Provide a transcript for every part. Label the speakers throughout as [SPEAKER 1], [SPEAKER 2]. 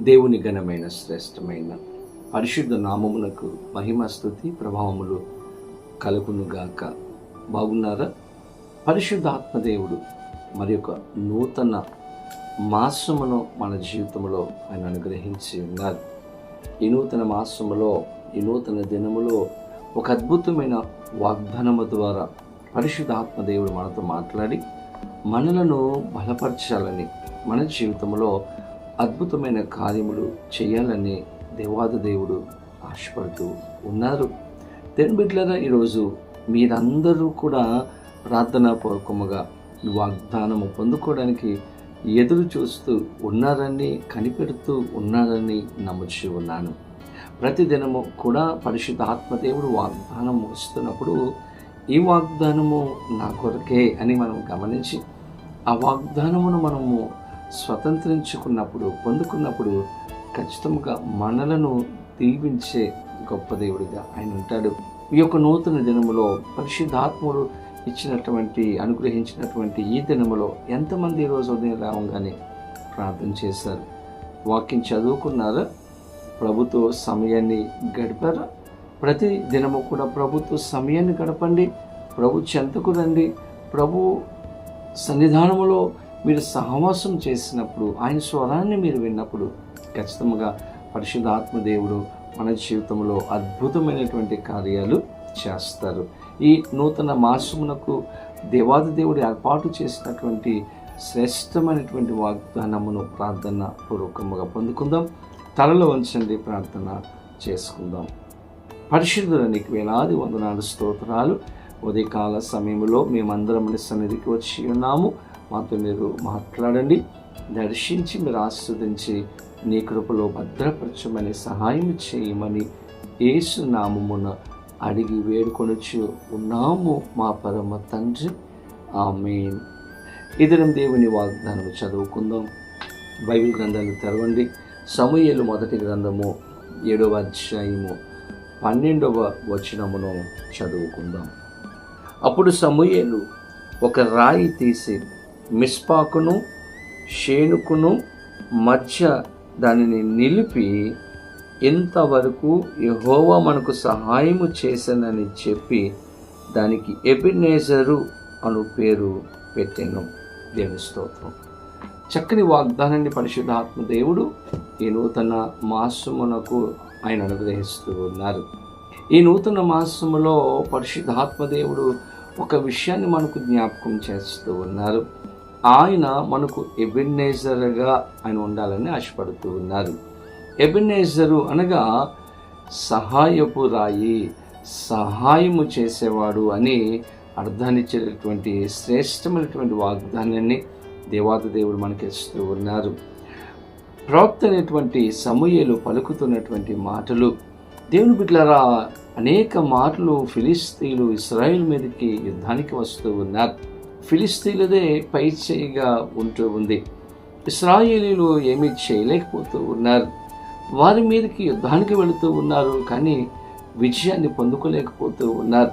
[SPEAKER 1] దేవుని ఘనమైన శ్రేష్టమైన పరిశుద్ధ నామమునకు మహిమ స్థుతి ప్రభావములు కలుగునుగాక బాగున్నారా? పరిశుద్ధ ఆత్మదేవుడు మరి ఒక నూతన మాసమును మన జీవితంలో ఆయన అనుగ్రహించి ఉన్నారు. ఈ నూతన మాసములో ఈ నూతన దినములో ఒక అద్భుతమైన వాగ్దానము ద్వారా పరిశుద్ధ ఆత్మదేవుడు మనతో మాట్లాడి మనలను బలపరచాలని మన జీవితంలో అద్భుతమైన కార్యములు చేయాలని దేవాది దేవుడు ఆశపడుతూ ఉన్నారు. దేని బిడ్డలరా ఈరోజు మీరందరూ కూడా ప్రార్థనాపూర్వకముగా వాగ్దానము పొందుకోవడానికి ఎదురు చూస్తూ ఉన్నారని కనిపెడుతూ ఉన్నారని నమ్ముచి ఉన్నాను. ప్రతిదినము కూడా పరిశుద్ధ ఆత్మదేవుడు వాగ్దానం ఇస్తున్నప్పుడు ఈ వాగ్దానము నా కొరకే అని మనం గమనించి ఆ వాగ్దానమును మనము స్వతంత్రించుకున్నప్పుడు పొందుకున్నప్పుడు ఖచ్చితంగా మనలను దీవించే గొప్ప దేవుడిగా ఆయన ఉంటాడు. ఈ యొక్క నూతన దినములో పరిశుద్ధాత్ముడు ఇచ్చినటువంటి అనుగ్రహించినటువంటి ఈ దినములో ఎంతమంది ఈరోజు రోజు ఉదయం రావంగానే ప్రార్థన చేశారు? వాక్యం చదువుకున్నారా? ప్రభుతో సమయాన్ని గడిపారా? ప్రతి దినము కూడా ప్రభుత్వ సమయాన్ని గడపండి. ప్రభు చెంతకు రండి. ప్రభు సన్నిధానములో మీరు సహవాసం చేసినప్పుడు ఆయన స్వరాన్ని మీరు విన్నప్పుడు ఖచ్చితంగా పరిశుద్ధ ఆత్మదేవుడు మన జీవితంలో అద్భుతమైనటువంటి కార్యాలు చేస్తారు. ఈ నూతన మాసమునకు దేవాది దేవుడు ఏర్పాటు చేసినటువంటి శ్రేష్టమైనటువంటి వాగ్దానమును ప్రార్థన పూర్వకముగా పొందుకుందాం. తలలో వంచండి ప్రార్థన చేసుకుందాం. పరిశుద్ధులనికి వేలాది వందనాలు స్తోత్రాలు. ఉదయకాల సమయంలో మేమందరం సన్నిధికి వచ్చి ఉన్నాము. మాతో మీరు మాట్లాడండి దర్శించి మీరు ఆస్వాదించి నీ కృపలో భద్రపరచమని సహాయం చేయమని యేసు నామమున అడిగి వేడుకొనొచ్చు ఉన్నాము మా పరమ తండ్రి. ఆమెన్. ఇద్దరం దేవుని వాగ్దానం చదువుకుందాం. బైబిల్ గ్రంథాలు తెరవండి. సమూహలు మొదటి గ్రంథము ఏడవ అధ్యాయము పన్నెండవ వచనమును చదువుకుందాం. అప్పుడు సమూహలు ఒక రాయి తీసి మిస్పాకును షేనుకును మధ్య దానిని నిలిపి ఇంతవరకు యహోవా మనకు సహాయము చేశానని చెప్పి దానికి ఎబినేజరు అను పేరు పెట్టాను. దేవుని స్తోత్రం. చక్కని వాగ్దానాన్ని పరిశుద్ధాత్మ దేవుడు ఈ నూతన మాసమునకు ఆయన అనుగ్రహిస్తూ ఉన్నారు. ఈ నూతన మాసములో పరిశుద్ధాత్మ దేవుడు ఒక విషయాన్ని మనకు జ్ఞాపకం చేస్తూ ఉన్నారు. ఆయన మనకు ఎబినేజర్గా ఆయన ఉండాలని ఆశపడుతూ ఉన్నారు. ఎబినేజరు అనగా సహాయపు రాయి సహాయము చేసేవాడు అని అర్థాన్నిచ్చేటటువంటి శ్రేష్టమైనటువంటి వాగ్దానాన్ని దేవాత దేవుడు మనకి ఇస్తూ ఉన్నారు. ప్రవక్త అనేటువంటి సమూహలు పలుకుతున్నటువంటి మాటలు దేవుని బిడ్డలారా అనేక మాటలు ఫిలిస్తీన్లు ఇస్రాయిల్ మీదకి యుద్ధానికి వస్తూ ఉన్నారు. ఫిలిస్తీన్లదే పై చేయిగా ఉంటూ ఉంది. ఇస్రాయేలీలు ఏమీ చేయలేకపోతూ ఉన్నారు. వారి మీదకి యుద్ధానికి వెళుతూ ఉన్నారు కానీ విజయాన్ని పొందుకోలేకపోతూ ఉన్నారు.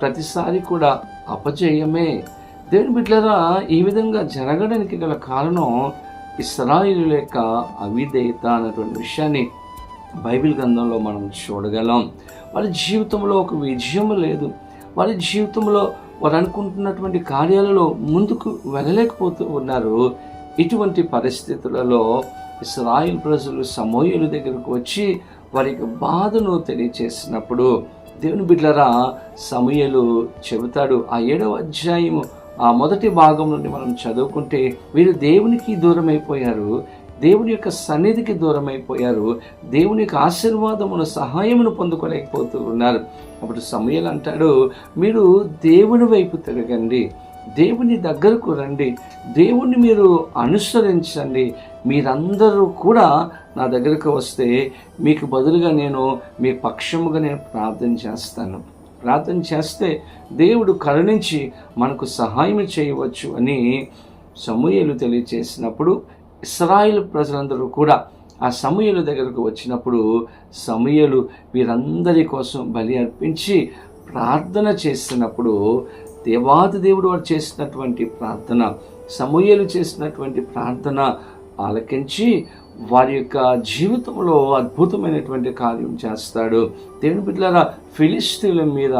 [SPEAKER 1] ప్రతిసారి కూడా అపజయమే. దేవుని బిడ్డలరా ఈ విధంగా జరగడానికి గల కారణం ఇస్రాయిలు యొక్క అవిధేయత అన్నటువంటి విషయాన్ని బైబిల్ గ్రంథంలో మనం చూడగలం. వారి జీవితంలో ఒక విజయం లేదు. వారి జీవితంలో వారు అనుకుంటున్నటువంటి కార్యాలలో ముందుకు వెళ్ళలేకపోతూ ఉన్నారు. ఇటువంటి పరిస్థితులలో ఇస్రాయిల్ ప్రజలు సమూహల దగ్గరకు వచ్చి వారి బాధను తెలియచేసినప్పుడు దేవుని బిడ్లరా సమూహలు చెబుతాడు. ఆ ఏడవ అధ్యాయము ఆ మొదటి భాగం నుండి మనం చదువుకుంటే వీరు దేవునికి దూరం అయిపోయారు దేవుని యొక్క సన్నిధికి దూరమైపోయారు. దేవుని యొక్క ఆశీర్వాదమును సహాయమును పొందుకోలేకపోతూ ఉన్నారు. అప్పుడు సమయాలు అంటాడు మీరు దేవుని వైపు తిరగండి. దేవుని దగ్గరకు రండి. దేవుణ్ణి మీరు అనుసరించండి. మీరందరూ కూడా నా దగ్గరకు వస్తే మీకు బదులుగా నేను మీ పక్షముగా నేను ప్రార్థన చేస్తాను. ప్రార్థన చేస్తే దేవుడు కరుణించి మనకు సహాయం చేయవచ్చు అని సమూహలు తెలియచేసినప్పుడు ఇస్రాయిల్ ప్రజలందరూ కూడా ఆ సమయలు దగ్గరకు వచ్చినప్పుడు సమయలు వీరందరి కోసం బలి అర్పించి ప్రార్థన చేసినప్పుడు దేవాది దేవుడు వారు చేసినటువంటి ప్రార్థన సమూయలు చేసినటువంటి ప్రార్థన ఆలకించి వారి యొక్క జీవితంలో అద్భుతమైనటువంటి కార్యం చేస్తాడు. దేవుని బిడ్డలారా ఫిలిస్తీన్ల మీద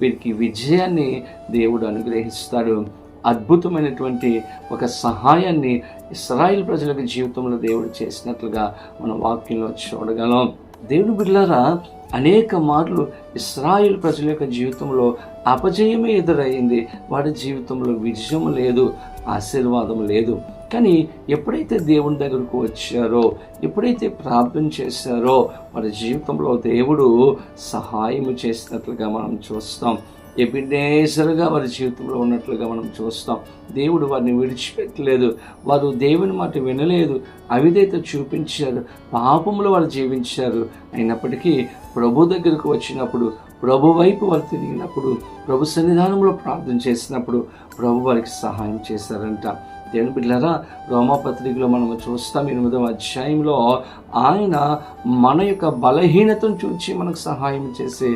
[SPEAKER 1] వీరికి విజయాన్ని దేవుడు అనుగ్రహిస్తాడు. అద్భుతమైనటువంటి ఒక సహాయాన్ని ఇస్రాయిల్ ప్రజలకు జీవితంలో దేవుడు చేసినట్లుగా మన వాక్యంలో చూడగలం. దేవుడు బిడ్డలారా అనేక మార్లు ఇస్రాయిల్ ప్రజల యొక్క జీవితంలో అపజయమే ఎదురయ్యింది వాడి జీవితంలో విజయం లేదు ఆశీర్వాదం లేదు. కానీ ఎప్పుడైతే దేవుని దగ్గరకు వచ్చారో ఎప్పుడైతే ప్రార్థన చేశారో వారి జీవితంలో దేవుడు సహాయం చేసినట్లుగా మనం చూస్తాం. ఎబినేసరుగా వారి జీవితంలో ఉన్నట్లుగా మనం చూస్తాం. దేవుడు వారిని విడిచిపెట్టలేదు. వారు దేవుని మాట వినలేదు. అవిధేత చూపించారు. పాపములు వారు జీవించారు. అయినప్పటికీ ప్రభు దగ్గరకు వచ్చినప్పుడు ప్రభు వైపు వారు తిరిగినప్పుడు ప్రభు సన్నిధానంలో ప్రార్థన చేసినప్పుడు ప్రభు వారికి సహాయం చేశారంట. దేవుని బిడ్డలారా రోమాపత్రికలో మనం చూస్తాం ఎనిమిదవ అధ్యాయంలో ఆయన మన యొక్క బలహీనతను చూచి మనకు సహాయం చేసే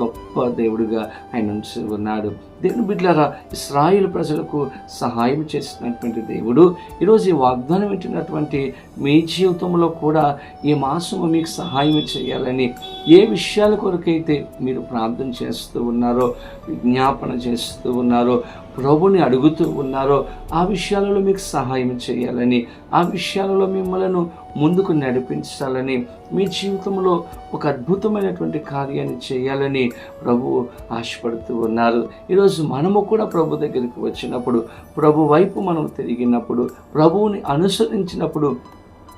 [SPEAKER 1] గొప్ప దేవుడిగా ఆయన ఉన్నాడు. దేవుని బిడ్డలారా ఇస్రాయిల్ ప్రజలకు సహాయం చేసినటువంటి దేవుడు ఈరోజు ఈ వాగ్దానం ఇచ్చినటువంటి మీ జీవితంలో కూడా ఈ మాసము మీకు సహాయం చేయాలని ఏ విషయాల కొరకైతే మీరు ప్రార్థన చేస్తూ ఉన్నారో విజ్ఞాపన చేస్తూ ఉన్నారో ప్రభుని అడుగుతూ ఉన్నారో ఆ విషయాలలో మీకు సహాయం చేయాలని ఆ విషయాలలో మిమ్మలను ముందుకు నడిపించాలని మీ జీవితంలో ఒక అద్భుతమైనటువంటి కార్యాన్ని చేయాలని ప్రభు ఆశపడుతూ ఉన్నారు. ఈరోజు మనము కూడా ప్రభు దగ్గరికి వచ్చినప్పుడు ప్రభు వైపు మనం తిరిగినప్పుడు ప్రభువుని అనుసరించినప్పుడు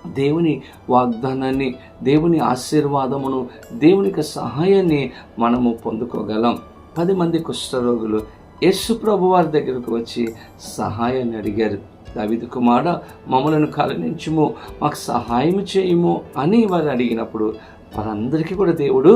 [SPEAKER 1] దేవుని వాగ్దానాన్ని దేవుని ఆశీర్వాదమును దేవుని యొక్క సహాయాన్ని మనము పొందుకోగలం. పది మంది కుష్ఠరోగులు యేసు ప్రభు వారి దగ్గరకు వచ్చి సహాయాన్ని అడిగారు. దావిది కుమార మమ్మలను కరుణించుము మాకు సహాయం చేయము అని వారు అడిగినప్పుడు వారందరికీ కూడా దేవుడు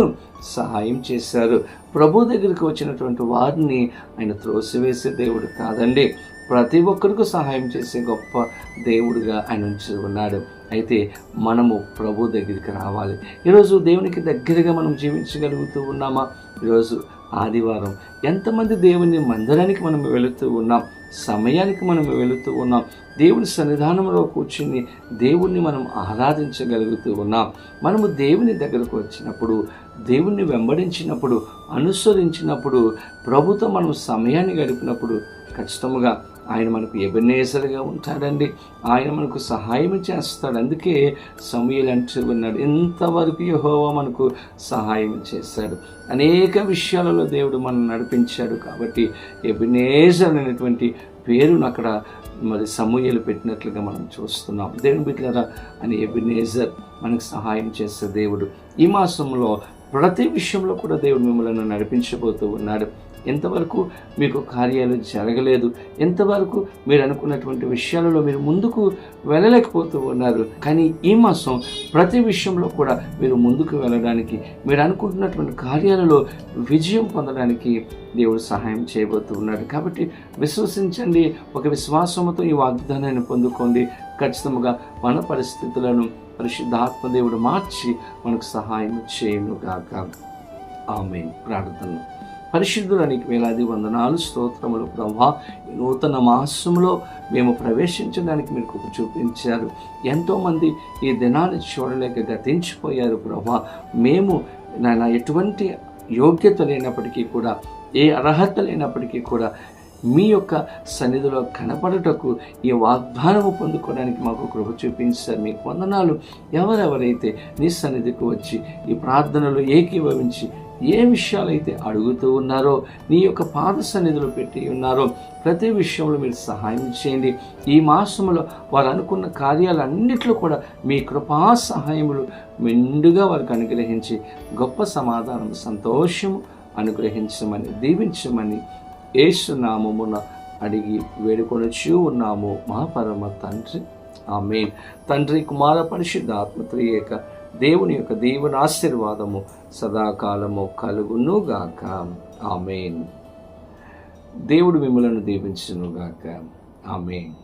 [SPEAKER 1] సహాయం చేశారు. ప్రభు దగ్గరికి వచ్చినటువంటి వారిని ఆయన త్రోసివేసే దేవుడు కాదండి. ప్రతి ఒక్కరికి సహాయం చేసే గొప్ప దేవుడిగా ఆయన ఉంచి ఉన్నాడు. అయితే మనము ప్రభు దగ్గరికి రావాలి. ఈరోజు దేవునికి దగ్గరగా మనం జీవించగలుగుతూ ఉన్నామా? ఈరోజు ఆదివారం ఎంతమంది దేవుని మందిరానికి మనం వెళుతూ ఉన్నాం? సమయానికి మనం వెళుతూ ఉన్నాం. దేవుని సన్నిధానంలో కూర్చుని దేవుణ్ణి మనం ఆరాధించగలుగుతూ ఉన్నాం. మనము దేవుని దగ్గరకు వచ్చినప్పుడు దేవుణ్ణి వెంబడించినప్పుడు అనుసరించినప్పుడు ప్రభుతో మనం సమయాన్ని గడిపినప్పుడు ఖచ్చితంగా ఆయన మనకు ఎబనేసరిగా ఉంటాడండి. ఆయన మనకు సహాయం చేస్తాడు. అందుకే సమయలు అంటూ ఉన్నాడు. ఇంతవరకు యహోవా మనకు సహాయం చేశాడు. అనేక విషయాలలో దేవుడు మనం నడిపించాడు కాబట్టి ఎబినేజర్ అనేటువంటి పేరును అక్కడ మరి సమూహలు పెట్టినట్లుగా మనం చూస్తున్నాం. దేవుని బిడ్డలరా అని ఎబినేజర్ మనకు సహాయం చేసే దేవుడు. ఈ మాసంలో ప్రతి విషయంలో కూడా దేవుడు మిమ్మల్ని నడిపించబోతూ ఉన్నాడు. ఎంతవరకు మీకు కార్యాలు జరగలేదు ఎంతవరకు మీరు అనుకున్నటువంటి విషయాలలో మీరు ముందుకు వెళ్ళలేకపోతూ ఉన్నారు. కానీ ఈ మాసం ప్రతి విషయంలో కూడా మీరు ముందుకు వెళ్ళడానికి మీరు అనుకుంటున్నటువంటి కార్యాలలో విజయం పొందడానికి దేవుడు సహాయం చేయబోతూ ఉన్నాడు. కాబట్టి విశ్వసించండి ఒక విశ్వాసంతో ఈ వాగ్దానాన్ని పొందుకోండి. ఖచ్చితంగా మన పరిస్థితులను పరిశుద్ధాత్మ దేవుడు మార్చి మనకు సహాయం చేయను గాక ఆమె ప్రార్థన. పరిశుద్ధులనికి వేలాది వందనాలు స్తోత్రములు. ప్రభా నూతన మాసంలో మేము ప్రవేశించడానికి మీరు కృప చూపించారు. ఎంతోమంది ఈ దినాన్ని చూడలేక గతించిపోయారు ప్రభా. మేము నాయన ఎటువంటి యోగ్యత లేనప్పటికీ కూడా ఏ అర్హత లేనప్పటికీ కూడా మీ యొక్క సన్నిధిలో కనపడటకు ఈ వాగ్దానము పొందుకోవడానికి మాకు కృప చూపించారు. మీకు వందనాలు ఎవరెవరైతే నీ సన్నిధికి వచ్చి ఈ ప్రార్థనలు ఏకీభవించి ఏ విషయాలైతే అడుగుతూ ఉన్నారో నీ యొక్క పాద సన్నిధిలో పెట్టి ఉన్నారో ప్రతి విషయంలో మీరు సహాయం చేయండి. ఈ మాసంలో వారు అనుకున్న కార్యాలన్నింటిలో కూడా మీ కృపా సహాయములు మెండుగా వారికి అనుగ్రహించి గొప్ప సమాధానం సంతోషము అనుగ్రహించమని దీవించమని ఏసునామమున అడిగి వేడుకొనొచ్చు ఉన్నాము. మహాపరమ తండ్రి తండ్రి. ఆమెన్. తండ్రి కుమార పరిశుద్ధాత్మ త్రియేక దేవుని యొక్క దేవుని ఆశీర్వాదము సదాకాలము కలుగును గాక ఆమెన్. దేవుడు మిమ్మలను దీవించును గాక ఆమెన్.